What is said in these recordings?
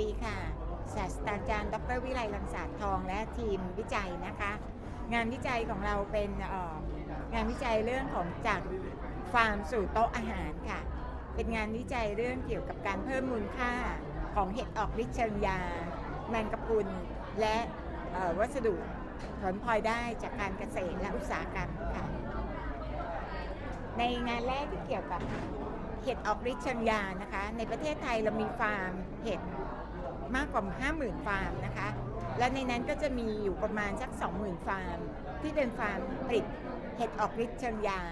ดีค่ะ ศาสตราจารย์ ดรวิไลลังศาทอง และทีมวิจัยนะคะ งานวิจัยของเราเป็นงานวิจัยเรื่องของจากฟาร์มสู่โต๊ะอาหารค่ะ เป็นงานวิจัยเรื่องเกี่ยวกับการเพิ่มมูลค่าของเห็ดออกฤทธิ์เชิงยา แมงกะพรุน และวัสดุผลพลอยได้จากการเกษตรและอุตสาหกรรมค่ะ ในงานแรกที่เกี่ยวกับเห็ดออกฤทธิ์เชิงยานะคะ ในประเทศไทยเรามีฟาร์มเห็ด มากกว่า 50,000 ฟาร์มนะคะ และในนั้นก็จะมีอยู่ประมาณสัก 20,000 ฟาร์ม ที่เป็นฟาร์มผลิตเห็ดออกฤทธิ์เชิงยา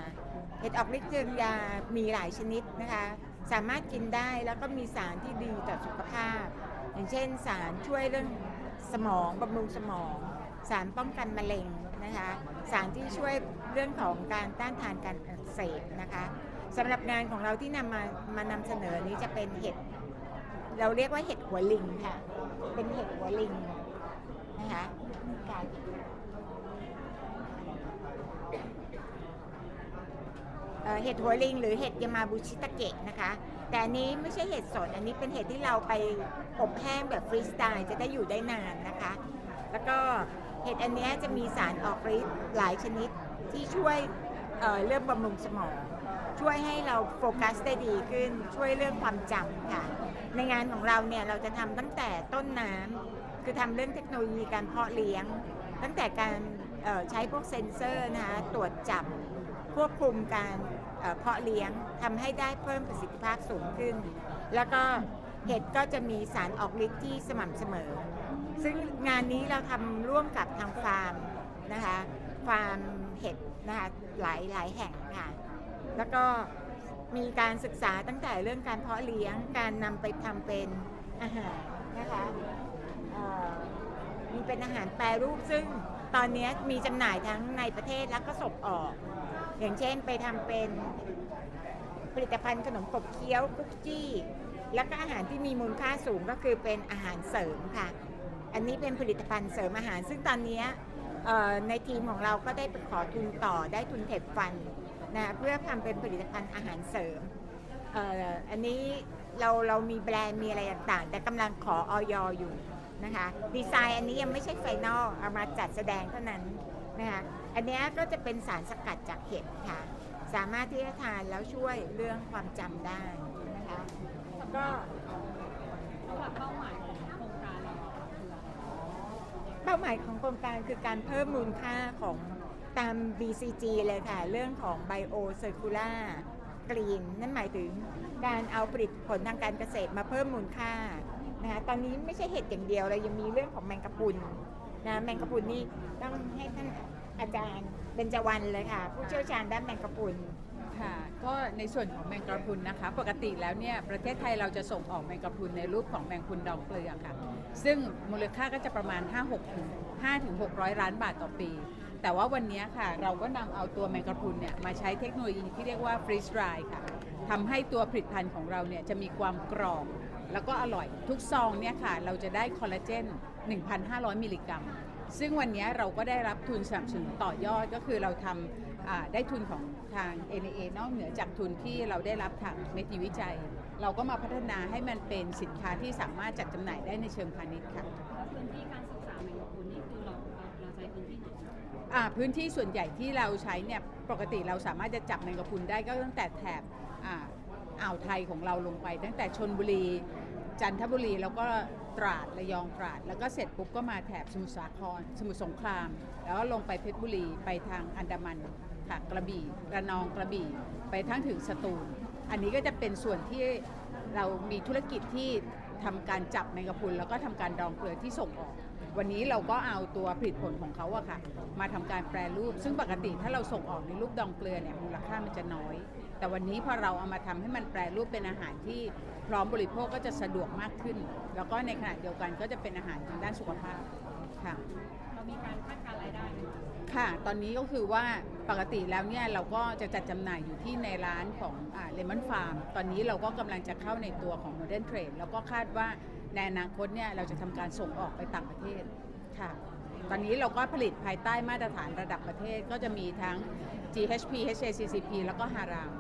เห็ดออกฤทธิ์เชิงยามีหลายชนิดนะคะ สามารถกินได้แล้วก็มีสารที่ดีต่อสุขภาพ อย่างเช่นสารช่วยเรื่องสมองบำรุงสมอง สารป้องกันมะเร็งนะคะ สารที่ช่วยเรื่องของการต้านทานการอักเสบนะคะสำหรับงานของเราที่นำมามานำเสนอนี้จะเป็นเห็ด เราเรียกว่าเห็ดหัวลิงค่ะ เป็นเห็ดหัวลิงนะคะค่ะเห็ดหัวลิง หรือเห็ดยามาบุชิตะเกะนะคะ แต่อันนี้ไม่ใช่เห็ดสด อันนี้เป็นเห็ดที่เราไปอบแห้งแบบฟรีสไตล์จะได้อยู่ได้นานนะคะ แล้วก็เห็ดอันนี้จะมีสารออกฤทธิ์หลายชนิดที่ช่วยเเรื่องบำรุงสมอง ช่วยให้เราโฟกัสได้ดีขึ้น ช่วยเรื่องความจำค่ะ ในงานของเราเนี่ยเราจะทำตั้งแต่ต้นน้ำคือทำเรื่องเทคโนโลยีการเพาะเลี้ยง ตั้งแต่การใช้พวกเซ็นเซอร์นะคะตรวจจับควบคุมการเพาะเลี้ยงทำให้ได้เพิ่มประสิทธิภาพสูงขึ้น แล้วก็เห็ดก็จะมีสารออกฤทธิ์ที่สม่ำเสมอ ซึ่งงานนี้เราทำร่วมกับทางฟาร์มนะคะฟาร์มเห็ดนะคะหลายหลายแห่งค่ะ แล้วก็มีการศึกษาตั้งแต่เรื่องการเพาะเลี้ยงการนำไปทำเป็นอาหารนะคะมีเป็นอาหารแปรรูปซึ่งตอนนี้มีจำหน่ายทั้งในประเทศแล้วก็ส่งออก อย่างเช่นไปทำเป็นผลิตภัณฑ์ขนมขบเคี้ยวคุกกี้ แล้วก็อาหารที่มีมูลค่าสูงก็คือเป็นอาหารเสริมค่ะ อันนี้เป็นผลิตภัณฑ์เสริมอาหาร ซึ่งตอนนี้ในทีมของเราก็ได้ไปขอทุนต่อได้ทุนเทปฟัน นะเพื่อทำเป็นผลิตภัณฑ์อาหารเสริมเอ่ออันนี้เราเรามีแบรนด์มีอะไรต่างๆ แต่กำลังขอออยอยู่นะคะดีไซน์อันนี้ยังไม่ใช่ไฟนอลเอามาจัดแสดงเท่านั้นนะคะอันนี้ก็จะเป็นสารสกัดจากเห็ดค่ะ สามารถที่จะทานแล้วช่วยเรื่องความจำได้นะคะก็เป้าหมายของโครงการเราเป้าหมายของโครงการคือการเพิ่มมูลค่าของ ตาม BCG เลยค่ะ เรื่องของ Bio Circular Green นั่นหมายถึงการเอาผลิตผลทางการเกษตรมาเพิ่มมูลค่านะคะตอนนี้ไม่ใช่เห็ดอย่างเดียวเรายังมีเรื่องของแมงกะพรุนนะแมงกะพรุนนี่ต้องให้ท่านอาจารย์เบญจวรรณเลยค่ะ ผู้เชี่ยวชาญด้านแมงกะพรุนค่ะก็ในส่วนของแมงกะพรุนนะคะ ปกติแล้วเนี่ยประเทศไทยเราจะส่งออกแมงกะพรุนในรูปของแมงพุนดองเกลือค่ะ ซึ่งมูลค่าก็จะประมาณ 5 6 5ถึง600 ล้านบาทต่อปี แต่ว่าวันนี้ค่ะเราก็นำเอาตัวแมงกะพรุนเนี่ยมาใช้เทคโนโลยีที่เรียกว่าฟรีสไ r ร e ค่ะทำให้ตัวผลิตภัณฑ์ของเราเนี่ยจะมีความกรอบ แล้วก็อร่อยทุกซองเนี่ยค่ะเราจะได้คอลลาเจน 1,500 มิลลิกรัม ซึ่งวันนี้เราก็ได้รับทุนสนับสนุนต่อยอดก็คือเราทำอ่าได้ทุนของทาง NAA นอกเหนือจากทุนที่เราได้รับทางเมทีวิจัย เราก็มาพัฒนาให้มันเป็นสินค้าที่สามารถจัดจำหน่ายได้ในเชิงพาณิชย์ค่ะ พื้นที่การศึก พื้นที่ส่วนใหญ่ที่เราใช้เนี่ยปกติเราสามารถจะจับแมงกะพรุนได้ก็ตั้งแต่แถบอ่าอ่าวไทยของเราลงไป ตั้งแต่ชนบุรีจันทบุรีแล้วก็ตราดระยองตราด แล้วก็เสร็จปุ๊บก็มาแถบสมุทรสาคร สมุทรสงคราม แล้วก็ลงไปเพชรบุรีไปทางอันดามันค่ะกระบี่ระนองกระบี่ ไปทั้งถึงสตูลอันนี้ก็จะเป็นส่วนที่เรามีธุรกิจที่ทำการจับแมงกะพรุนแล้วก็ทำการดองเกลือที่ส่งออก วันนี้เราก็เอาตัวผลิตผลของเขาอะค่ะ มาทำการแปรรูป ซึ่งปกติถ้าเราส่งออกในรูปดองเกลือเนี่ยมูลค่ามันจะน้อย แต่วันนี้พอเราเอามาทำให้มันแปรรูปเป็นอาหารที่พร้อมบริโภคก็จะสะดวกมากขึ้น แล้วก็ในขณะเดียวกันก็จะเป็นอาหารทางด้านสุขภาพค่ะเรามีการคาดการณ์รายได้ไหมคะค่ะ ตอนนี้ก็คือว่าปกติแล้วเนี่ยเราก็จะจัดจำหน่ายอยู่ที่ในร้านของเลมอนฟาร์ม ตอนนี้เราก็กำลังจะเข้าในตัวของ Modern Trade แล้วก็คาดว่า ในอนาคตเนี่ยเราจะทำการส่งออกไปต่างประเทศค่ะ ตอนนี้เราก็ผลิตภายใต้มาตรฐานระดับประเทศก็จะมีทั้ง GHP HACCP แล้วก็ฮาราม